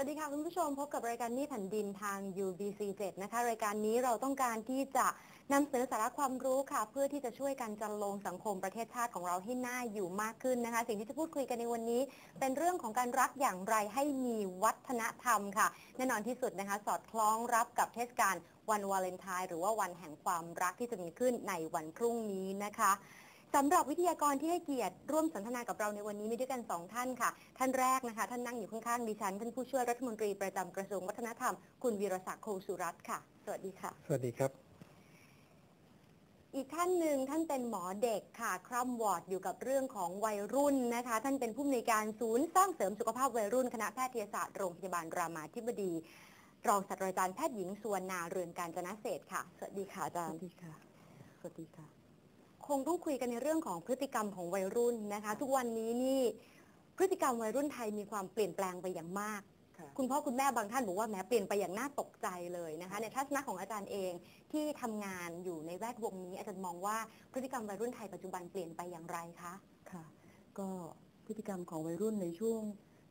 วัสดีค่ะคุณผู้ชมพบกับรายการนี้แผ่นดินทาง UBC 7นะคะ รายการนี้เราต้องการที่จะนำเสนอสาระความรู้ค่ะ เพื่อที่จะช่วยกันจันลงสังคมประเทศชาติของเราให้น่าอยู่มากขึ้นนะคะ สิ่งที่จะพูดคุยกันในวันนี้ เป็นเรื่องของการรักอย่างไรให้มีวัฒนธรรมค่ะ แน่นอนที่สุดนะคะ สอดคล้องรับกับเทศกาลวันวาเลนไทน์หรือว่าวันแห่งความรักที่จะมีขึ้นในวันพรุ่งนี้นะคะ สำหรับวิทยากรที่ให้เกียรติร่วมสนทนากับเราในวันนี้มีด้วยกันสองท่านค่ะ ท่านแรกนะคะ ท่านนั่งอยู่ข้างๆดิฉัน ท่านผู้ช่วยรัฐมนตรีประจำกระทรวงวัฒนธรรม คุณวีรศักดิ์โคสุรัตน์ค่ะ สวัสดีค่ะ สวัสดีครับ อีกท่านหนึ่งท่านเป็นหมอเด็กค่ะ คร่ำวอร์ดอยู่กับเรื่องของวัยรุ่นนะคะ ท่านเป็นผู้อำนวยการศูนย์สร้างเสริมสุขภาพวัยรุ่นคณะแพทยศาสตร์โรงพยาบาลรามาธิบดี รองศาสตราจารย์แพทย์หญิงสุวรรณาเรือนการจนะเศรษฐ์ค่ะ สวัสดีค่ะอาจารย์ สวัสดีค่ะ สวัสดีค่ะ คงต้องคุยกันในเรื่องของพฤติกรรมของวัยรุ่นนะคะ ทุกวันนี้นี่พฤติกรรมวัยรุ่นไทยมีความเปลี่ยนแปลงไปอย่างมากค่ะคุณพ่อคุณแม่บางท่านบอกว่าแหม้เปลี่ยนไปอย่างน่าตกใจเลยนะคะ ในทัศนะของอาจารย์เองที่ทำงานอยู่ในแวดวงนี้อาจารย์มองว่าพฤติกรรมวัยรุ่นไทยปัจจุบันเปลี่ยนไปอย่างไรคะค่ะ ก็พฤติกรรมของวัยรุ่นในช่วง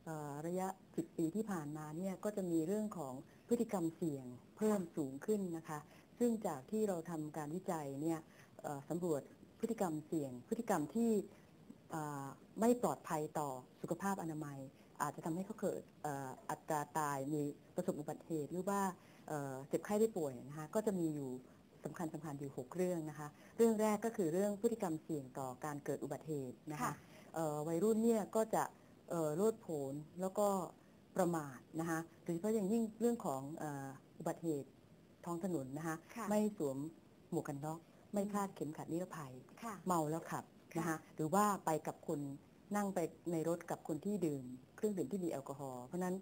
เอ่อระยะ 10 ปีที่ผ่านมาเนี่ยก็จะมีเรื่องของพฤติกรรมเสี่ยงเพิ่มสูงขึ้นนะคะ ซึ่งจากที่เราทำการวิจัยเนี่ยเอ่อสำรวจ พฤติกรรมเสี่ยง พฤติกรรมที่อ่าไม่ปลอดภัยต่อสุขภาพอนามัย อาจจะทำให้เขาเกิดเอ่ออัตราตายมีประสบอุบัติเหตุหรือว่าเอ่อเจ็บไข้ได้ป่วยนะคะก็จะมีอยู่สำคัญสำคัญอยู่ 6 เรื่องนะคะ เรื่องแรกก็คือเรื่องพฤติกรรมเสี่ยงต่อการเกิดอุบัติเหตุนะคะค่ะเอ่อวัยรุ่นเนี่ยก็จะเอ่อโลดโผนแล้วก็ประมาทนะคะโดยเฉพาะอย่างยิ่งเรื่องของเอ่ออุบัติเหตุท้องถนนนะคะค่ะไม่สวมหมวกกันน็อก ไม่คาดเข็มขัดนิรภัย ค่ะ เมาแล้วขับนะค่ะคะหรือว่าไปกับคนนั่งไปในรถกับคนที่ดื่ม เครื่องดื่มที่มีแอลกอฮอล์เพราะฉะนั้น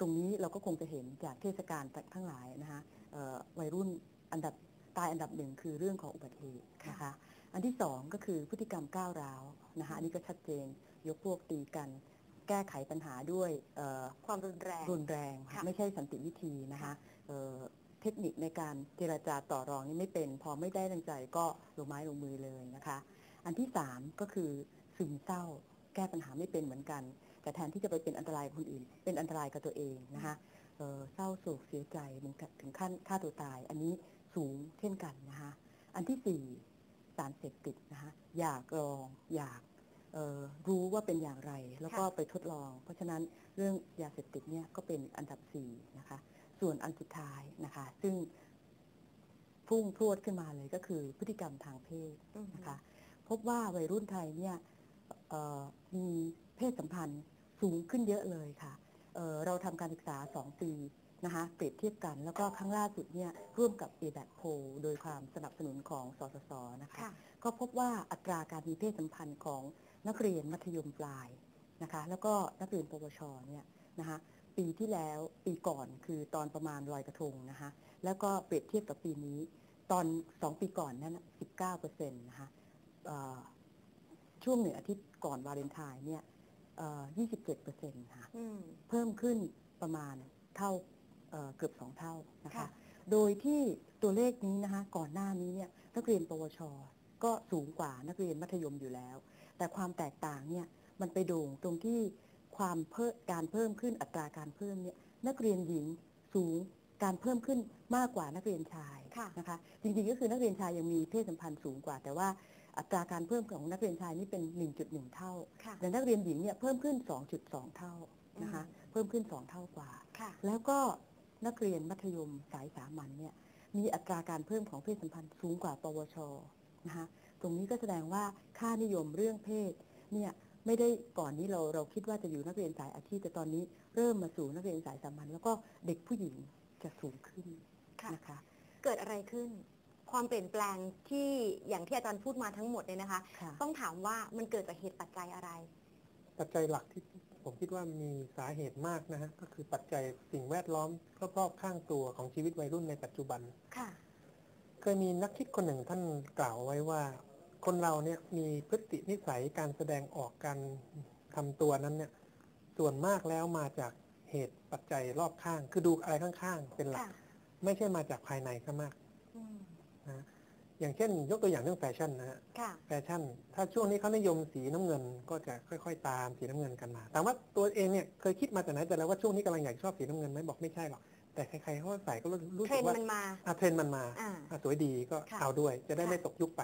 ตรงนี้เราก็คงจะเห็นจากเทศกาลทั้งหลายนะคะเอ่อวัยรุ่นอันดับตายอันดับหนึ่งคือเรื่องของอุบัติเหตุนะคะอันที่สองก็คือพฤติกรรมก้าวร้าวนะคะอันนี้ก็ชัดเจนยกพวกตีกัน แก้ไขปัญหาด้วยเอ่อความรุนแรงรุนแรงค่ะไม่ใช่สันติวิธีนะคะค่ะ เทคนิคในการเจรจาต่อรองนี่ไม่เป็น พอไม่ได้ดังใจก็ลงไม้ลงมือเลยนะคะ อันที่สามก็คือซึมเศร้าแก้ปัญหาไม่เป็นเหมือนกัน แต่แทนที่จะไปเป็นอันตรายคนอื่น เป็นอันตรายกับตัวเองนะคะเศร้าโศกเสียใจถึงขั้นฆ่าตัวตาย อันนี้สูงเช่นกันนะคะอันที่สี่สารเสพติดนะคะอยากลองอยากรู้ว่าเป็นอย่างไร แล้วก็ไปทดลอง เพราะฉะนั้นเรื่องยาเสพติดเนี่ยก็เป็นอันดับสี่นะคะ ส่วนอันสุดท้ายนะคะ ซึ่งพุ่งพรวดขึ้นมาเลยก็คือพฤติกรรมทางเพศอือฮึนะคะ พบว่าวัยรุ่นไทยเนี่ยเอ่อมีเพศสัมพันธ์สูงขึ้นเยอะเลยค่ะเอ่อเราทำการศึกษา 2 ปีนะคะเปรียบเทียบกัน แล้วก็ครั้งล่าสุดเนี่ยร่วมกับ a b a c p o โดยความสนับสนุนของสสสนะคะค่ะก็พบว่าอัตราการมีเพศสัมพันธ์ของนักเรียนมัธยมปลายนะคะ แล้วก็นักเรียนปวชเนี่ยนะคะ ปีที่แล้วปีก่อนคือตอนประมาณลอยกระทงนะคะแล้วก็เปรียบเทียบกับปีนี้ ตอน 2 ปีก่อนนั้นน่ะ19เปอร์เซ็นต์นะคะเอ่อช่วงหนึ่งอาทิตย์ก่อนวาเลนไทน์เนี่ยเอ่อ27เปอร์เซ็นต์ค่ะอืมเพิ่มขึ้นประมาณเท่าเอ่อเกือบสองเท่านะคะค่ะโดยที่ตัวเลขนี้นะคะก่อนหน้านี้เนี่ยนักเรียนปวช ก็สูงกว่านักเรียนมัธยมอยู่แล้ว แต่ความแตกต่างเนี่ยมันไปโด่งตรงที่ ความเพิ่มการเพิ่มขึ้นอัตราการเพิ่มเนี่ยนักเรียนหญิงสูงการเพิ่มขึ้นมากกว่านักเรียนชายค่ะนะคะจริงๆก็คือนักเรียนชายยังมีเพศสัมพันธ์สูงกว่า แต่ว่าอัตราการเพิ่มของนักเรียนชายนี่เป็น 1.1 เท่าค่ะแต่นักเรียนหญิงเนี่ยเพิ่มขึ้น 2.2 เท่านะคะเพิ่มขึ้น 2 เท่ากว่าค่ะแล้วก็นักเรียนมัธยมสายสามัญเนี่ยมีอัตราการเพิ่มของเพศสัมพันธ์สูงกว่า ปวชนะคะตรงนี้ก็แสดงว่าค่านิยมเรื่องเพศเนี่ย ไม่ได้ก่อนนี้เราเราคิดว่าจะอยู่นักเรียนสายอาชีพแต่ตอนนี้เริ่มมาสู่นักเรียนสายสามัญแล้วก็เด็กผู้หญิงจะสูงขึ้นค่ะนะคะ เกิดอะไรขึ้น ความเปลี่ยนแปลงที่อย่างที่อาจารย์พูดมาทั้งหมดเนี่ยนะคะค่ะต้องถามว่ามันเกิดจากเหตุปัจจัยอะไร ปัจจัยหลักที่ผมคิดว่ามีสาเหตุมากนะฮะก็คือปัจจัยสิ่งแวดล้อมรอบๆข้างตัวของชีวิตวัยรุ่นในปัจจุบันค่ะเคยมีนักคิดคนหนึ่งท่านกล่าวไว้ว่า คนเราเนี่ยมีพฤตินิสัยการแสดงออกการทำตัวนั้นเนี่ยส่วนมากแล้วมาจากเหตุปัจจัยรอบข้าง คือดูอะไรข้างๆ เป็นหลักค่ะไม่ใช่มาจากภายในซะมากอืมนะอย่างเช่น ยกตัวอย่างเรื่องแฟชั่นนะฮะค่ะแฟชั่น ถ้าช่วงนี้เขานิยมสีน้ำเงินก็จะค่อย ๆ ตามสีน้ำเงินกันมาแต่ว่าตัวเองเนี่ยเคยคิดมาแต่ไหนแต่แล้วว่าช่วงนี้กำลังอยากชอบสีน้ำเงินไหมบอกไม่ใช่หรอกแต่ใครๆเขาก็ใส่ก็รู้เทรสึนกด์ว่ามันมาอะเทรนด์มันมาอ่าอะสวยดีก็ค่ะเอาด้วย จะได้ค่ะไม่ตกยุคไป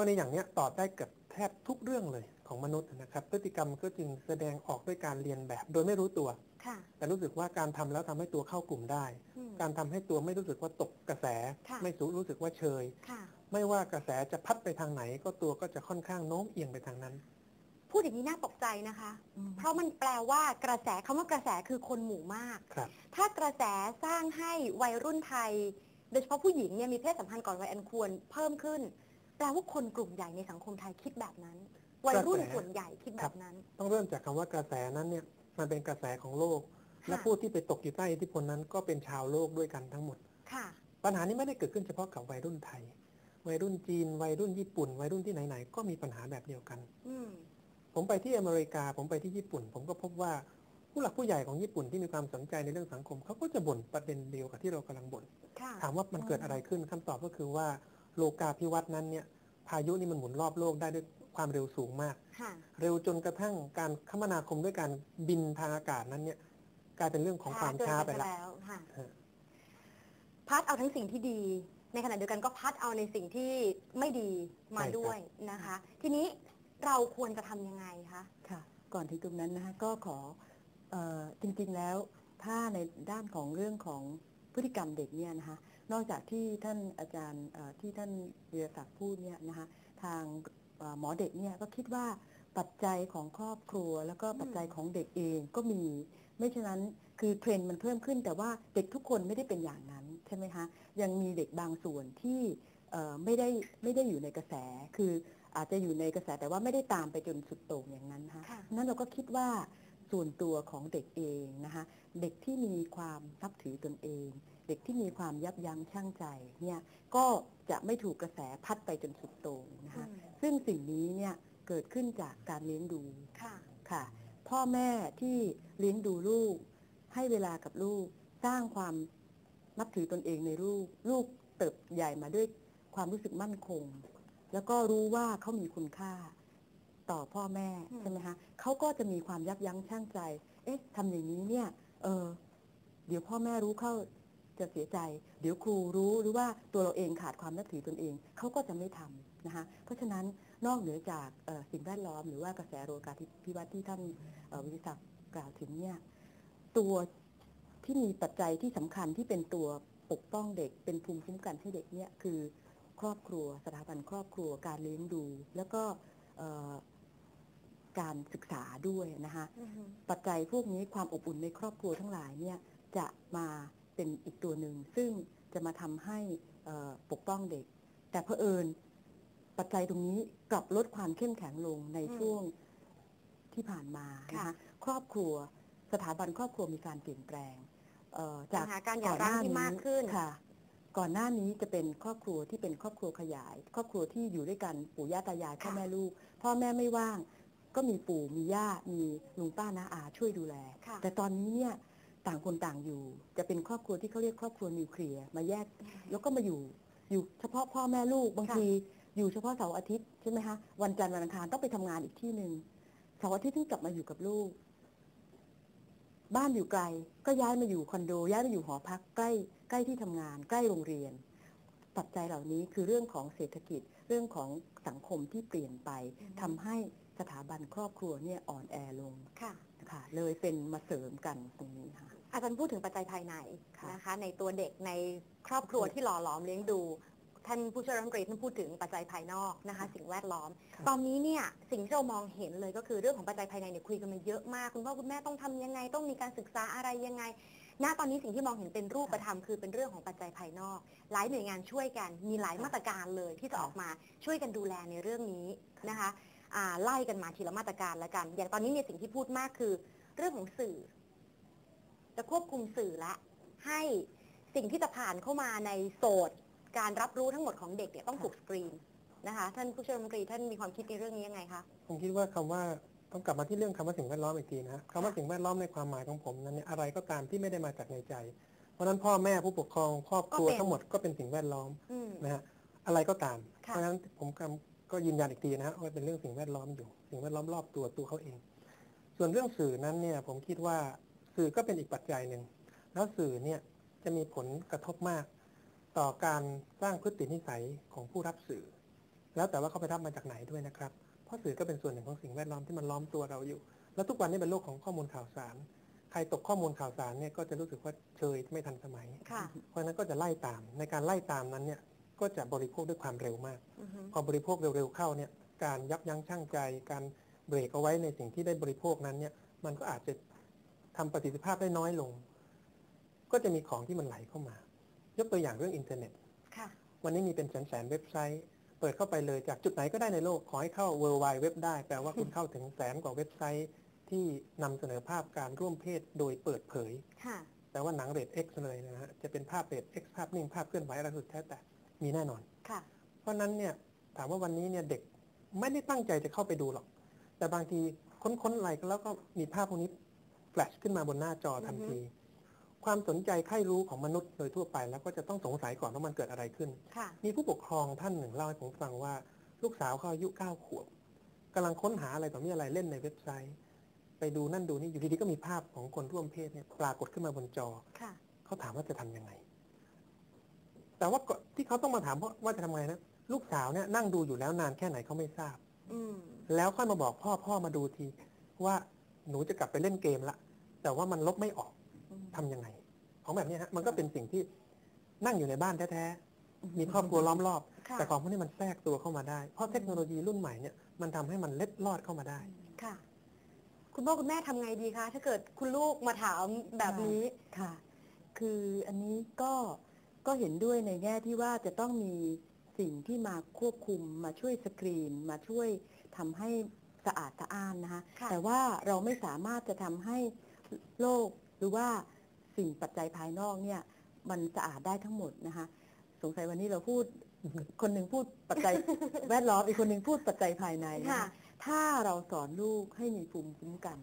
ก็ในอย่างเนี้ยตอบได้เกือบแทบทุกเรื่องเลยของมนุษย์นะครับ พฤติกรรมก็จึงแสดงออกด้วยการเรียนแบบ โดยไม่รู้ตัวค่ะแต่รู้สึกว่าการทำแล้วทำให้ตัวเข้ากลุ่มได้อืมการทำให้ตัวไม่รู้สึกว่าตกกระแสค่ะไม่รู้สึกว่าเชยค่ะไม่ว่ากระแสจะพัดไปทางไหน ก็ตัวก็จะค่อนข้างโน้มเอียงไปทางนั้น พูดอย่างนี้น่าตกใจนะคะ เพราะมันแปลว่ากระแสคำว่ากระแสคือคนหมู่มากครับถ้ากระแสสร้างให้วัยรุ่นไทย โดยเฉพาะผู้หญิงเนี่ยมีเพศสัมพันธ์ก่อนวัยอันควรเพิ่มขึ้น แปลว่าคนกลุ่มใหญ่ในสังคมไทยคิดแบบนั้น วัยรุ่นกระแสส่วนใหญ่คิดแบบนั้น ต้องเริ่มจากคำว่ากระแสนั้นเนี่ยมันเป็นกระแสของโลก และค่ะผู้ที่ไปตกอยู่ใต้อิทธิพลนั้นก็เป็นชาวโลกด้วยกันทั้งหมดค่ะ ปัญหานี้ไม่ได้เกิดขึ้นเฉพาะกับวัยรุ่นไทย วัยรุ่นจีน วัยรุ่นญี่ปุ่น วัยรุ่นที่ไหนๆก็มีปัญหาแบบเดียวกันอืมผมไปที่อเมริกา ผมไปที่ญี่ปุ่น ผมก็พบว่าผู้หลักผู้ใหญ่ของญี่ปุ่นที่มีความสนใจในเรื่องสังคมเขาก็จะบ่นประเด็นเดียวกับที่เรากำลังบ่นค่ะถามว่ามันเกิดอะไรขึ้นคำตอบก็คือว่า โลกาภิวัตน์นั้นเนี่ยพายุนี่มันหมุนรอบโลกได้ด้วยความเร็วสูงมากค่ะเร็วจนกระทั่งการคมนาคมด้วยการบินทางอากาศนั้นเนี่ยกลายเป็นเรื่องของความช้าไปเกินแล้วแล้วค่ะฮะพัดเอาทั้งสิ่งที่ดี ในขณะเดียวกันก็พัดเอาในสิ่งที่ไม่ดีมาด้วยนะคะ ทีนี้เราควรจะทำยังไงคะค่ะ ก่อนถึงตรงนั้นนะคะก็ขอเออจริงๆแล้วถ้าในด้านของเรื่องของพฤติกรรมเด็กเนี่ยนะคะ นอกจากที่ท่านอาจารย์เอ่อที่ท่านเรียศักดิ์พูดเนี่ยนะคะทางเอ่อหมอเด็กเนี่ยก็คิดว่าปัจจัยของครอบครัว แล้วก็ปัจจัยของเด็กเองก็มี ไม่ฉะนั้นคือเทรนด์มันเพิ่มขึ้น แต่ว่าเด็กทุกคนไม่ได้เป็นอย่างนั้นใช่ไหมคะยังมีเด็กบางส่วนที่เอ่อไม่ได้ไม่ได้อยู่ในกระแส คืออาจจะอยู่ในกระแสแต่ว่าไม่ได้ตามไปจนสุดโต่งอย่างนั้นนะคะค่ะนั้นเราก็คิดว่าส่วนตัวของเด็กเองนะคะเด็กที่มีความนับถือตนเอง เด็กที่มีความยับยั้งชั่งใจเนี่ยก็จะไม่ถูกกระแสพัดไปจนสุดโต่งนะคะอืมซึ่งสิ่งนี้เนี่ยเกิดขึ้นจากการเลี้ยงดูค่ะค่ะ พ่อแม่ที่เลี้ยงดูลูก ให้เวลากับลูก สร้างความนับถือตนเองในลูก ลูกเติบใหญ่มาด้วยความรู้สึกมั่นคง แล้วก็รู้ว่าเขามีคุณค่าต่อพ่อแม่อืมใช่ไหมคะเขาก็จะมีความยับยั้งชั่งใจ เอ๊ะทำอย่างนี้เนี่ย เออเดี๋ยวพ่อแม่รู้เข้า จะเสียใจ เดี๋ยวครูรู้หรือว่าตัวเราเองขาดความนับถือตนเองเขาก็จะไม่ทำนะคะเพราะฉะนั้นนอกเหนือจากเอ่อสิ่งแวดล้อมหรือว่ากระแสโลกาภิวัตน์ที่ท่านเอ่อวิทยาศักดิ์กล่าวถึงเนี่ยตัวที่มีปัจจัยที่สำคัญที่เป็นตัวปกป้องเด็ก เป็นภูมิคุ้มกันให้เด็กเนี่ยคือครอบครัวสถาบันครอบครัวการเลี้ยงดู แล้วก็เอ่อการศึกษาด้วยนะคะอือฮึปัจจัยพวกนี้ความอบอุ่นในครอบครัวทั้งหลายเนี่ยจะมา เป็นอีกตัวหนึ่ง ซึ่งจะมาทำให้เอ่อปกป้องเด็ก แต่เผอิญปัจจัยตรงนี้กลับลดความเข้มแข็งลงในอืมช่วงที่ผ่านมานะค่ะคะครอบครัวสถาบันครอบครัวมีการเปลี่ยนแปลงเอ่อปัจากญหาการหย่าร้างที่มากขึ้นค่ะ ก่อนหน้านี้จะเป็นครอบครัวที่เป็นครอบครัวขยาย ครอบครัวที่อยู่ด้วยกันปู่ย่าตายายพ่อค่ะแม่ลูก พ่อแม่ไม่ว่าง ก็มีปู่มีย่ามีลุงป้าน้าอาช่วยดูแลค่ะแต่ตอนนี้เนี่ย ต่างคนต่างอยู่ จะเป็นครอบครัวที่เขาเรียกครอบครัวนิวเคลียร์มาแยก แล้วก็มาอยู่อยู่เฉพาะพ่อแม่ลูกบางค่ะทีอยู่เฉพาะเสาร์อาทิตย์ใช่ไหมคะวันจันทร์วันอังคารต้องไปทำงานอีกที่หนึ่งเสาร์อาทิตย์ถึงกลับมาอยู่กับลูก บ้านอยู่ไกล ก็ย้ายมาอยู่คอนโด ย้ายมาอยู่หอพักใกล้ใกล้ที่ทำงาน ใกล้โรงเรียนปัจจัยเหล่านี้คือเรื่องของเศรษฐกิจเรื่องของสังคมที่เปลี่ยนไปอืมทำให้สถาบันครอบครัวเนี่ยอ่อนแอลงค่ะนะคะเลยเป็นมาเสริมกันตรงนี้ค่ะ อาจารย์พูดถึงปัจจัยภายในค่ะนะคะ ในตัวเด็กในครอบครัวที่หล่อหลอมเลี้ยงดูท่านผู้ช่วยรัฐมนตรีท่านพูดถึงปัจจัยภายนอกนะคะ สิ่งแวดล้อมค่ะตอนนี้เนี่ยสิ่งที่เรามองเห็นเลยก็คือเรื่องของปัจจัยภายในเนี่ยคุยกันมาเยอะมากคุณพ่อคุณแม่ต้องทำยังไง ต้องมีการศึกษาอะไรยังไง ณตอนนี้สิ่งที่มองเห็นเป็นรูปธรรมคือเป็นเรื่องของปัจจัยภายนอก หลายหน่วยงานช่วยกัน มีหลายมาตรการเลยที่จะออกมาช่วยกันดูแลในเรื่องนี้นะคะอ่าไล่กันมาทีละมาตรการแล้วกัน อย่างตอนนี้เนี่ยสิ่งที่พูดมากคือเรื่องของสื่อ จะควบคุมสื่อและ ให้สิ่งที่จะผ่านเข้ามาในโสดการรับรู้ทั้งหมดของเด็กเนี่ยต้องถูกสกรีนนะคะ ท่านผู้ช่วยรัฐมนตรีท่านมีความคิดในเรื่องนี้ยังไงคะผมคิดว่าคำว่าต้องกลับมาที่เรื่องคำว่าสิ่งแวดล้อมอีกทีนะฮะคำว่าสิ่งแวดล้อมในความหมายของผมนั้นเนี่ยอะไรก็ตามที่ไม่ได้มาจากในใจ เพราะฉะนั้นพ่อแม่ผู้ปกครองครอบครัวก็เป็นทั้งหมดก็เป็นสิ่งแวดล้อมอืมนะฮะอะไรก็ตาม เพค่ะราะฉะนั้นผมกำก็ยืนยันอีกทีนะฮะว่าเป็นเรื่องสิ่งแวดล้อมอยู่ สิ่งแวดล้อมรอบตัวตัวเขาเอง ส่วนเรื่องสื่อนั้นเนี่ยผมคิดว่า สื่อก็เป็นอีกปัจจัยหนึ่ง แล้วสื่อเนี่ยจะมีผลกระทบมาก ต่อการสร้างพฤตินิสัยของผู้รับสื่อ แล้วแต่ว่าเขาไปรับมาจากไหนด้วยนะครับ เพราะสื่อก็เป็นส่วนหนึ่งของสิ่งแวดล้อมที่มันล้อมตัวเราอยู่ แล้วทุกวันนี้เป็นโลกของข้อมูลข่าวสาร ใครตกข้อมูลข่าวสารเนี่ยก็จะรู้สึกว่าเชยไม่ทันสมัยค่ะเพราะฉะนั้นก็จะไล่ตาม ในการไล่ตามนั้นเนี่ยก็จะบริโภคด้วยความเร็วมากอือฮึพอบริโภคเร็วๆเข้าเนี่ยการยับยั้งชั่งใจ การเบรกเอาไว้ในสิ่งที่ได้บริโภคนั้นเนี่ยมันก็อาจจะ ทำประสิทธิภาพได้น้อยลง ก็จะมีของที่มันไหลเข้ามา ยกตัวอย่างเรื่องอินเทอร์เน็ตค่ะวันนี้มีเป็นแสนๆเว็บไซต์เปิดเข้าไปเลยจากจุดไหนก็ได้ในโลก ขอให้เข้า World Wide Web ได้ แปลว่าคุณเข้าถึงแสนกว่าเว็บไซต์ที่นำเสนอภาพการร่วมเพศโดยเปิดเผยค่ะแต่ว่าหนังเรท X เลยนะฮะ จะเป็นภาพเรท X ภาพนิ่งภาพเคลื่อนไหวอะไรสุดแท้แต่มีแน่นอนค่ะ เพราะฉะนั้นเนี่ยถามว่าวันนี้เนี่ยเด็กไม่ได้ตั้งใจจะเข้าไปดูหรอก แต่บางทีค้นๆอะไรก็แล้วก็มีภาพพวกนี้ แฟลชขึ้นมาบนหน้าจอทันที ความสนใจใคร่รู้ของมนุษย์โดยทั่วไป แล้วก็จะต้องสงสัยก่อนว่ามันเกิดอะไรขึ้นค่ะมีผู้ปกครองท่านหนึ่งเล่าให้ผมฟังว่า ลูกสาวเขาอายุเก้าขวบกำลังค้นหาอะไรต่อมีอะไรเล่นในเว็บไซต์ ไปดูนั่นดูนี่อยู่ดีๆก็มีภาพของคนร่วมเพศเนี่ยปรากฏขึ้นมาบนจอค่ะเขาถามว่าจะทำยังไง แต่ว่าก่อนที่เขาต้องมาถามเพราะว่าจะทำไงนะลูกสาวเนี่ยนั่งดูอยู่แล้วนานแค่ไหนเขาไม่ทราบอืมแล้วค่อยมาบอกพ่อพ่อมาดูทีว่า หนูจะกลับไปเล่นเกมละแต่ว่ามันลบไม่ออกอืมทำยังไง ของแบบเนี้ยฮะมันก็เป็นสิ่งที่นั่งอยู่ในบ้านแท้ๆมีครอบครัวล้อมรอบค่ะแต่ของพวกนี้มันแทรกตัวเข้ามาได้ เพราะเทคโนโลยีรุ่นใหม่เนี่ยมันทำให้มันเล็ดลอดเข้ามาได้ค่ะ คุณพ่อคุณแม่ทำไงดีคะ ถ้าเกิดคุณลูกมาถามแบบนี้ค่ะ คืออันนี้ก็ก็เห็นด้วยในแง่ที่ว่าจะต้องมีสิ่งที่มาควบคุมมาช่วยสกรีน มาช่วยทำให้ สะอาดสะอ้านนะคะค่ะแต่ว่าเราไม่สามารถจะทำให้โลกหรือว่าสิ่งปัจจัยภายนอกเนี่ยมันสะอาดได้ทั้งหมดนะคะสงสัยวันนี้เราพูด คนหนึ่งพูดปัจจัย แวดล้อมอีกคนหนึ่งพูดปัจจัยภายในนะค่ะคะถ้าเราสอนลูกให้มีภูมิคุ้มกัน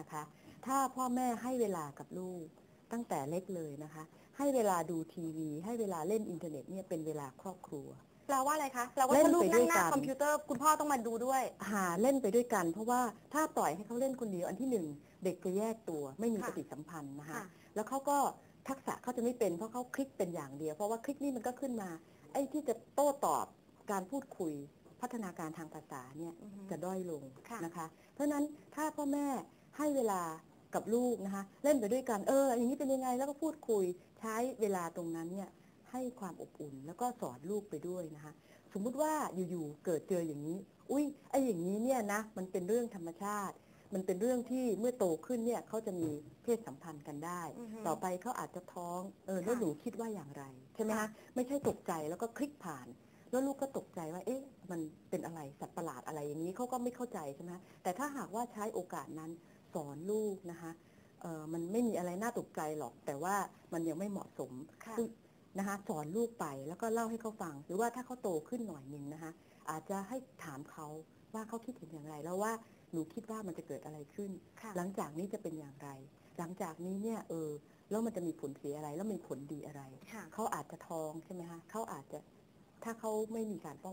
นะคะ ถ้าพ่อแม่ให้เวลากับลูกตั้งแต่เล็กเลยนะคะ ให้เวลาดูทีวี ให้เวลาเล่นอินเทอร์เน็ตเนี่ยเป็นเวลาครอบครัว แปลว่าอะไรคะแปลว่าเล่นถ้าลูกไปด้นั่วงยหน้ากันคอมพิวเตอร์คุณพ่อต้องมาดูด้วย หาเล่นไปด้วยกัน เพราะว่าถ้าปล่อยให้เขาเล่นคนเดียวอันที่หนึ่งเด็กจะแยกตัวไม่มีค่ะปฏิสัมพันธ์นะคะค่ะแล้วเขาก็ทักษะเขาจะไม่เป็นเพราะเขาคลิกเป็นอย่างเดียว เพราะว่าคลิกนี่มันก็ขึ้นมา ไอ้ที่จะโต้ตอบการพูดคุยพัฒนาการทางภาษาเนี่ยอือฮึจะด้อยลงค่ะนะคะ เพราะฉะนั้นถ้าพ่อแม่ให้เวลากับลูกนะคะเล่นไปด้วยกันเอออย่างนี้เป็นยังไงแล้วก็พูดคุยใช้เวลาตรงนั้นเนี่ย ให้ความอบอุ่น แล้วก็สอนลูกไปด้วยนะคะ สมมุติว่าอยู่ๆเกิดเจออย่างนี้ อุ้ยไอ้อย่างนี้เนี่ยนะมันเป็นเรื่องธรรมชาติ มันเป็นเรื่องที่เมื่อโตขึ้นเนี่ยเขาจะมีเพศสัมพันธ์กันได้อือฮึต่อไปเขาอาจจะท้องเออแล้วค่ะหนูคิดว่าอย่างไรใช่ไหมค่ะคะไม่ใช่ตกใจแล้วก็คลิกผ่านแล้วลูกก็ตกใจว่า เอ๊ะ มันเป็นอะไร สัตว์ประหลาดอะไรอย่างนี้เขาก็ไม่เข้าใจใช่ไหมแต่ถ้าหากว่าใช้โอกาสนั้นสอนลูกนะคะเออมันไม่มีอะไรน่าตกใจหรอก แต่ว่ามันยังไม่เหมาะสมค่ะซึ่ง นะคะสอนลูกไปแล้วก็เล่าให้เขาฟัง หรือว่าถ้าเขาโตขึ้นหน่อยหนึ่งนะคะอาจจะให้ถามเขาว่าเขาคิดเห็นอย่างไร แล้วว่าหนูคิดว่ามันจะเกิดอะไรขึ้นค่ะหลังจากนี้จะเป็นอย่างไร หลังจากนี้เนี่ยเออแล้วมันจะมีผลเสียอะไรแล้วมีผลดีอะไรค่ะเขาอาจจะท้องใช่ไหมคะเขาอาจจะถ้าเขาไม่มีการป้อง